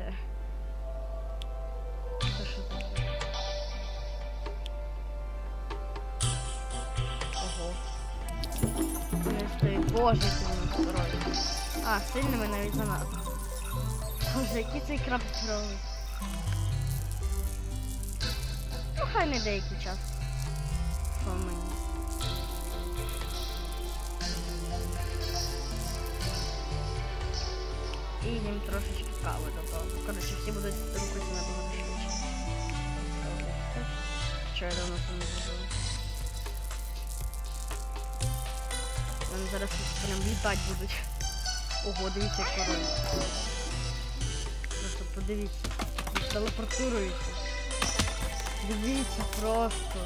ні. Це що таке? Ого. Вони стоять. Боже, вони здорові. А, сильними навіть занадто. Боже, який цей краб здоровий. Ну, хай не деякий час. Що мені? І їм трошечки кави добавили. Коротше, всі будуть рухатися набагато швидше. Що я давно це не зробила. Вони зараз прям літати будуть. Ого, дивіться, король. Просто подивіться. Їх телепортуються. Дивіться просто.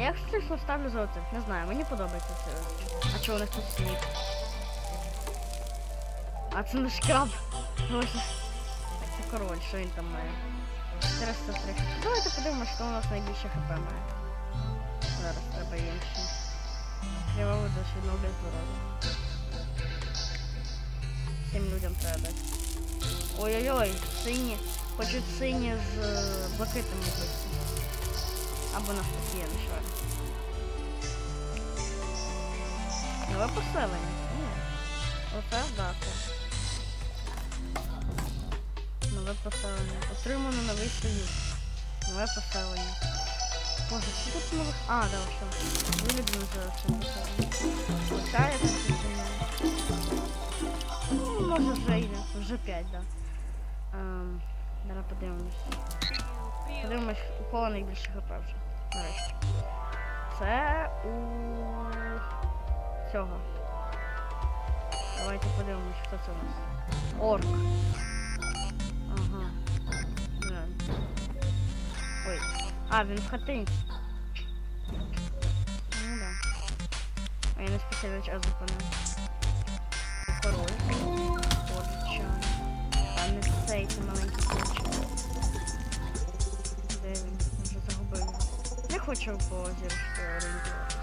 Я якщо чесно ставлю за оце. Не знаю, мені подобається це. А чого у них тут сніг? А це наш краб. Боже. Це король, що він там має? 403. Давайте подивимося, що у нас найбільше хп має. Зараз треба інші. Кривавий досі відновлює здоров'я. Всім людям треба дати. Ой-ой-ой, сині. Хочуть сині з е, блакитними бути. Або навпаки, я не шарю. Нове поселення. Оце да, це. Нове поселення. Отримано новий союз. Нове поселення. Боже, що тут нових. А, да, що. Вилюблю зараз це поселення. Оця я так. Ну, може вже йде. Вже 5, да. Ем, зараз подивимось. Подивимось, у кого найбільше хп вже. Нарешті. Це у цього. Давайте подивимось, хто це у нас. Орк. Ага. Ой. А, він в хатинці. Ну да. А я не спеціально час зупинив. Король. Корча. А не цей, це маленький Хочу по зірочці орієнтуватися.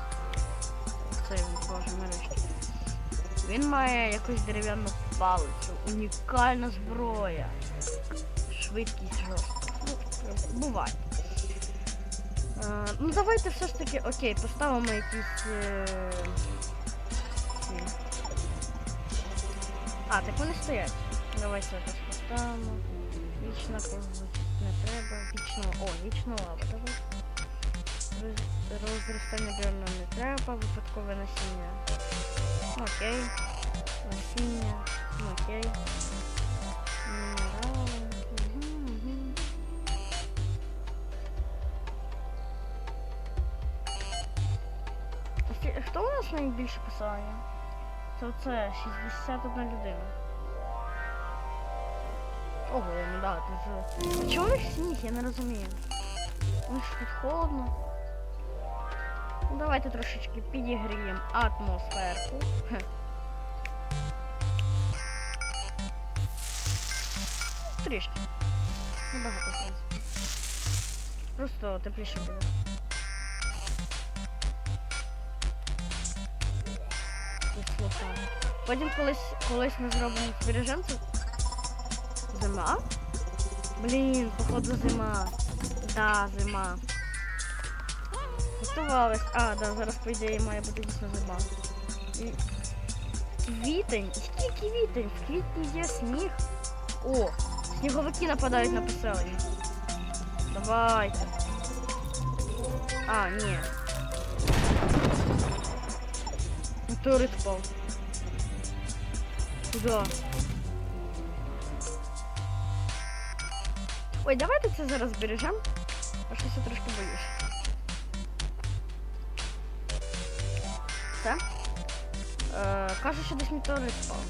Це він, боже, нарешті. Він має якусь дерев'яну палицю. Унікальна зброя. Швидкість жорстка. Ну, буває. Е, ну давайте все ж таки, окей, поставимо якісь. Е... А, так вони стоять. Давайте якось поставимо. Вічна когось не треба. Вічно. О, вічна лава, давай. Роз- Розростання бревна не треба, випадкове насіння. Ну, Окей. Насіння. Ну, Окей. Хто у нас найбільше посилання? Це оце 61 людина. Ого, ну да, це чого у них сніг, я не розумію. У ж тут холодно. Ну давайте трошечки підігріємо атмосферку. Трішки. Небагато, в принципі. Просто тепліше буде. Кислота. Потім колись, колись ми зробимо збережемо це. Зима? Блін, походу зима. Да, зима. Готувалась. А, да, зараз по ідеї має бути дійсно зима. І... Квітень? Який квітень? В квітні є сніг. О, сніговики нападають на поселення. Давайте. А, ні. Метеорит впав. Куда? Ой, давайте це зараз збережемо. А щось я трошки боюсь. Все? Е, каже, що десь метеорит впав.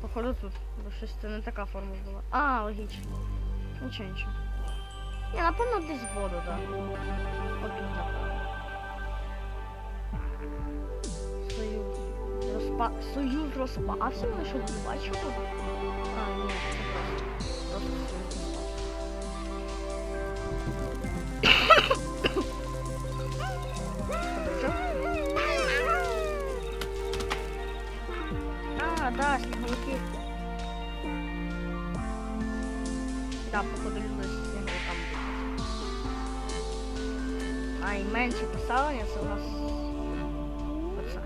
Походу тут, бо щось це не така форма була. А, логічно. Нічого, нічого. Ні, напевно, десь воду, так. Да. Отут, напевно. Союз. Розпа... Союз розпався, ми що не бачимо? А, ні, це просто. Походу люди з сніговиками будуть. Найменше поселення це у нас. Оце.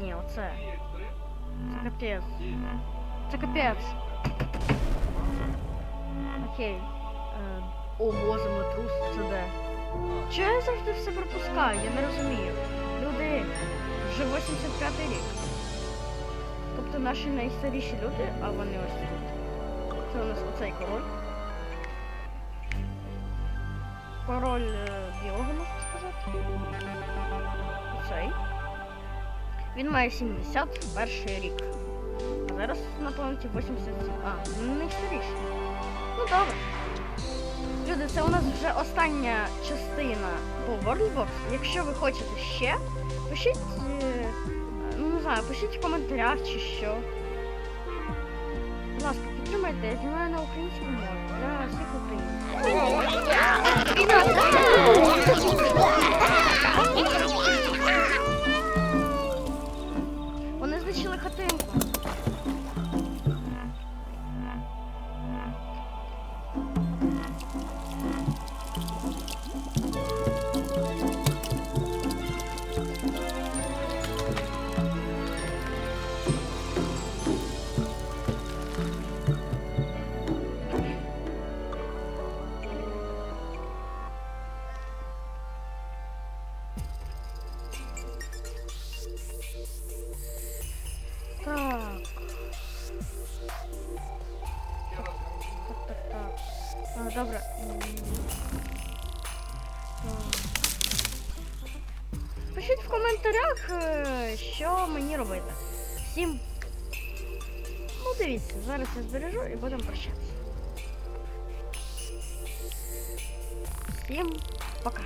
Ні, оце. Це капець. Це капець. Окей. Е, ого, землетрус, це де? Чого я завжди все пропускаю? Я не розумію. Люди, вже 85 рік. Тобто наші найстаріші люди, а вони ось тут. Це у нас оцей король. Король е, білого, можна сказати. Оцей. Він має 71 рік. А зараз на планеті 87. А, ну, найстаріший. Ну добре. Люди, це у нас вже остання частина по Worldbox. Якщо ви хочете ще, пишіть. е, Ну не знаю, пишіть в коментарях чи що. Будь ласка, підтримайте, знімаю на українську мову для. Вони знищили хатинку. А, добре. М. Так. Пишіть в коментарях, е, що мені робити. Всім. Ну, дивіться, зараз я збережу і будемо прощатися. Всім пока.